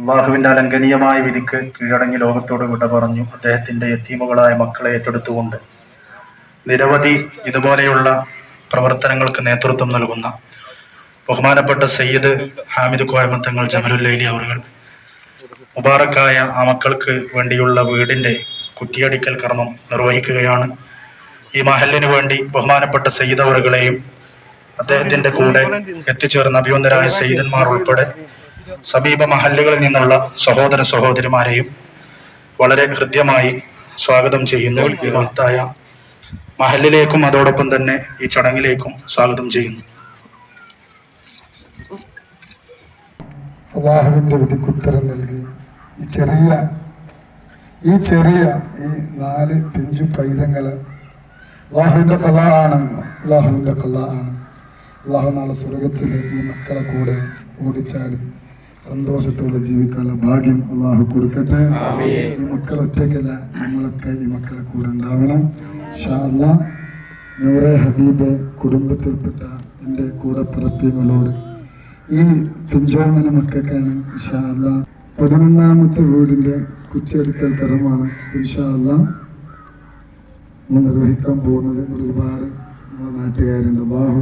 അള്ളാഹുവിന്റെ അലംഘനീയമായ വിധിക്ക് കീഴടങ്ങി ലോകത്തോട് വിട പറഞ്ഞു അദ്ദേഹത്തിന്റെ യത്തീമുകളായ മക്കളെ ഏറ്റെടുത്തുകൊണ്ട് നിരവധി ഇതുപോലെയുള്ള പ്രവർത്തനങ്ങൾക്ക് നേതൃത്വം നൽകുന്ന ബഹുമാനപ്പെട്ട സയ്യിദ് ഹാമിദ് കോയമത്തങ്ങൾ ജമലുല്ലൈലി അവറുകൾ. മുബാറക്കായ ആ മക്കൾക്ക് വേണ്ടിയുള്ള വീടിന്റെ കുറ്റിയടിക്കൽ കർമ്മം നിർവഹിക്കുകയാണ്. ഈ മഹലിന് വേണ്ടി ബഹുമാനപ്പെട്ട സയ്യിദ് അവറുകളെയും അദ്ദേഹത്തിന്റെ കൂടെ എത്തിച്ചേർന്ന അഭിവന്ദരായ സയ്യിദന്മാർ ഉൾപ്പെടെ സമീപ മഹല്ലുകളിൽ നിന്നുള്ള സഹോദര സഹോദരിമാരെയും വളരെ ഹൃദ്യമായി സ്വാഗതം ചെയ്യുന്നു. ഈ മഹത്തായ മഹലിലേക്കും അതോടൊപ്പം തന്നെ ഈ ചടങ്ങിലേക്കും സ്വാഗതം ചെയ്യുന്നു. അള്ളാഹുവിന്റെ വിധിക്കുത്തരം നൽകി. ഈ ചെറിയ ഈ ചെറിയ ഈ നാല് പിഞ്ചു പൈതങ്ങൾ അള്ളാഹുവിന്റെ കല ആണ് അള്ളാഹുവിന്റെ കല ആണ് അള്ളാഹു നാളെ സ്വർഗത്തിൽ ഈ മക്കളെ കൂടെ ഓടിച്ചാടി. സന്തോഷത്തോടെ ജീവിക്കാനുള്ള ഭാഗ്യം അള്ളാഹു കൊടുക്കട്ടെ. ഈ മക്കൾ ഒറ്റയ്ക്കല്ല നമ്മളൊക്കെ ഈ മക്കളെ കൂടെ ഉണ്ടാവണം. ഷാല്ല നൂറെ ഹബീബ് കുടുംബത്തിൽപ്പെട്ട എന്റെ കൂടെ പിറപ്പിയങ്ങളോട് ഈ പിഞ്ചോമന മക്കൾക്കാണ് ഇൻഷാ അല്ലാ പതിനൊന്നാമത്തെ വീടിന്റെ കുറ്റിയെടുക്കൽ തരമാണ് ഇൻഷാ അല്ലാ നമ്മൾ നിർവഹിക്കാൻ പോകുന്നത് ഒരുപാട് നമ്മുടെ നാട്ടുകാരുണ്ട്. അള്ളാഹു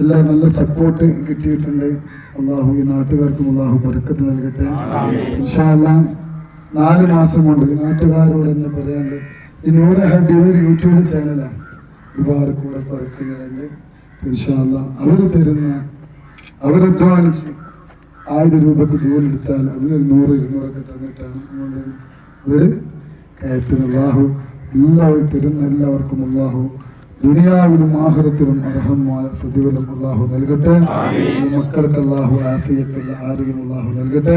എല്ലാം നല്ല സപ്പോർട്ട് കിട്ടിയിട്ടുണ്ട്. അള്ളാഹു ഈ നാട്ടുകാർക്കും അള്ളാഹു ബർക്കത്ത് നൽകട്ടെ. ഇൻഷാല്ലാം നാല് മാസം കൊണ്ട് നാട്ടുകാരോട് തന്നെ പറയാനുണ്ട് ഈ നൂറ് ഹബി ഒരു യൂട്യൂബ് ചാനലാണ് ഒരുപാട് കൂടെ പറക്കുന്നവരുണ്ട് ഇൻഷാല്ല അവർ തരുന്ന അവരധ്വാനിച്ച് ആയിരം രൂപക്ക് ജോലി എടുത്താൽ അതിനൊരു നൂറ് ഇരുന്നൂറൊക്കെ തന്നിട്ടാണ് അതുകൊണ്ട് വീട് കയറ്റുന്നത്. അള്ളാഹു എല്ലാവരും തരുന്ന എല്ലാവർക്കും അള്ളാഹു ദുനിയാവിലും ആഹ്റത്തിലും അർഹമായ പ്രതിഫലം അള്ളാഹു നൽകട്ടെ. ഈ മക്കൾക്ക് അള്ളാഹു ആഫിയത്തുള്ള ആരോഗ്യം അള്ളാഹു നൽകട്ടെ.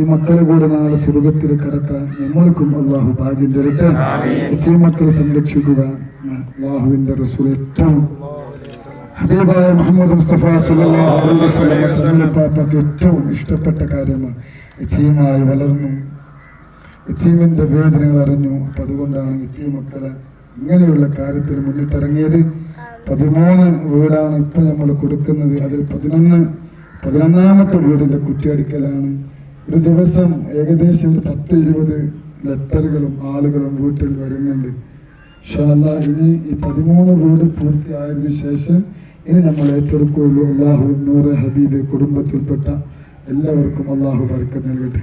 ഈ മക്കളെ കൂടെ നാളെ സ്വർഗത്തിൽ കടക്കാൻ നമ്മൾക്കും അള്ളാഹു ഭാഗ്യം തരട്ടെ. ഈ മക്കളെ സംരക്ഷിക്കുക അള്ളാഹുവിന്റെ റസൂൽ ഏറ്റവും ഹബീബായ മുഹമ്മദ് മുസ്തഫ സല്ലല്ലാഹു അലൈഹി വസല്ലം തങ്ങളുടെ പാപ്പക്ക് ഏറ്റവും ഇഷ്ടപ്പെട്ട കാര്യമാണ്. യത്തീമായി വളർന്നു. യത്തീമിന്റെ വേദനകൾ അറിഞ്ഞു. അപ്പൊ അതുകൊണ്ടാണ് യത്തീം മക്കളെ ഇങ്ങനെയുള്ള കാര്യത്തിൽ മുന്നിട്ടിറങ്ങിയത് പതിമൂന്ന് വീടാണ് ഇപ്പൊ നമ്മൾ കൊടുക്കുന്നത്. അതിൽ പതിനൊന്ന് പതിനൊന്നാമത്തെ വീടിന്റെ കുറ്റിയടിക്കലാണ്. ഒരു ദിവസം ഏകദേശം ഒരു പത്ത് ഇരുപത് ലെറ്ററുകളും ആളുകളും വീട്ടിൽ വരുന്നുണ്ട്. അല്ലാ ഇനി ഈ പതിമൂന്ന് വീട് പൂർത്തിയായതിനു ശേഷം ഇനി നമ്മൾ ഏറ്റെടുക്കുകയുള്ളൂ അള്ളാഹു നൂറ് ഹബീബ് കുടുംബത്തിൽപ്പെട്ട എല്ലാവർക്കും അള്ളാഹു ബർക്കത്ത് നൽകട്ടെ.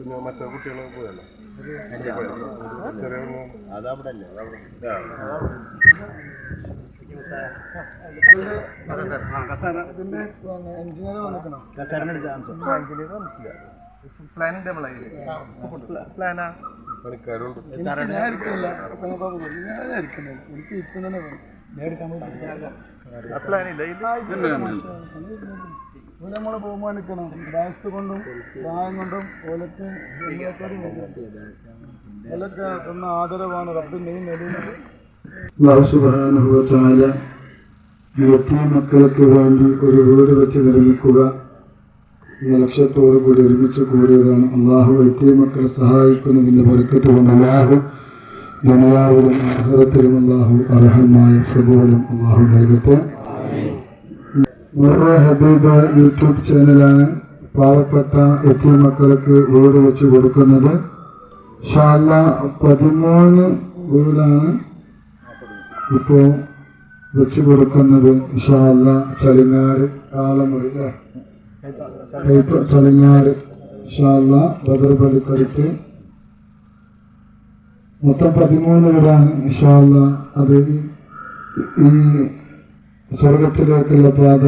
പിന്നെ മറ്റേ കുട്ടികൾ പോയല്ലോ. ചെറിയ എഞ്ചിനീയർ വന്നിക്കണം? ഇരിക്കുന്നില്ല. എനിക്ക് ഇഷ്ടം തന്നെ ഇല്ല. ഇത് നമ്മളെ ബഹുമാനിക്കണം. ഡാൻസ് കൊണ്ടും പ്രായം കൊണ്ടും ഓലക്ക് ഓലക്ക് തന്ന ആദരവാണ് റബ്ബിന്റെയും നിലയുന്നത് മക്കൾക്ക് വേണ്ടി ഒരു വീട് വെച്ച് നിർമ്മിക്കുക. എന്ന ലക്ഷ്യത്തോടു കൂടി ഒരുമിച്ച് കൂടിയതാണ് അള്ളാഹു എത്തിയ മക്കളെ സഹായിക്കുന്നതിന്റെ പൊരുക്കത്ത് കൊണ്ട് അള്ളാഹു ദുനിയാവിലും അർഹത്തിലും അള്ളാഹു അർഹമായ പ്രതിഫലം അള്ളാഹു നൽകട്ടെ. നൂറ് ഹബീബ് യൂട്യൂബ് ചാനലാണ് പാവപ്പെട്ട എത്തിയ മക്കൾക്ക് വീട് വെച്ച് കൊടുക്കുന്നത്. ഷാല പതിമൂന്ന് വീടാണ് ഇപ്പോൾ വെച്ച് കൊടുക്കുന്നത്. ഷാല ചളിങ്ങാട് കാളമുറി ചളിങ്ങാട്. ഷാല ബദർപള്ളിക്കടുത്ത് മൊത്തം പതിമൂന്ന് വീടാണ്. ഷാല അത് ഈ സ്വർഗത്തിലേക്കുള്ള പാത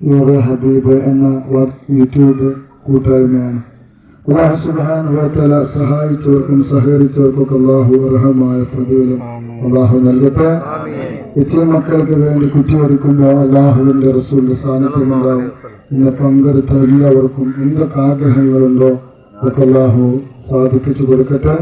യോഗ ഹബീബ് എന്ന യൂട്യൂബ് കൂട്ടായ്മയാണ്. അള്ളാഹു സുബാനുഭവത്തല സഹായിച്ചവർക്കും സഹകരിച്ചവർക്കൊക്കെ അള്ളാഹു അർഹമായ പ്രതിഫലം അള്ളാഹു നൽകട്ടെ. ഇച്ചിരി മക്കൾക്ക് വേണ്ടി കുറ്റിയൊരുക്കുമ്പോൾ അള്ളാഹുവിന്റെ റസൂലിന്റെ സാന്നിധ്യം ഉണ്ടാവും. ഇന്ന് പങ്കെടുത്ത എല്ലാവർക്കും എന്തൊക്കെ ആഗ്രഹങ്ങളുണ്ടോ അതൊക്കെ അള്ളാഹു സാധിപ്പിച്ചു കൊടുക്കട്ടെ.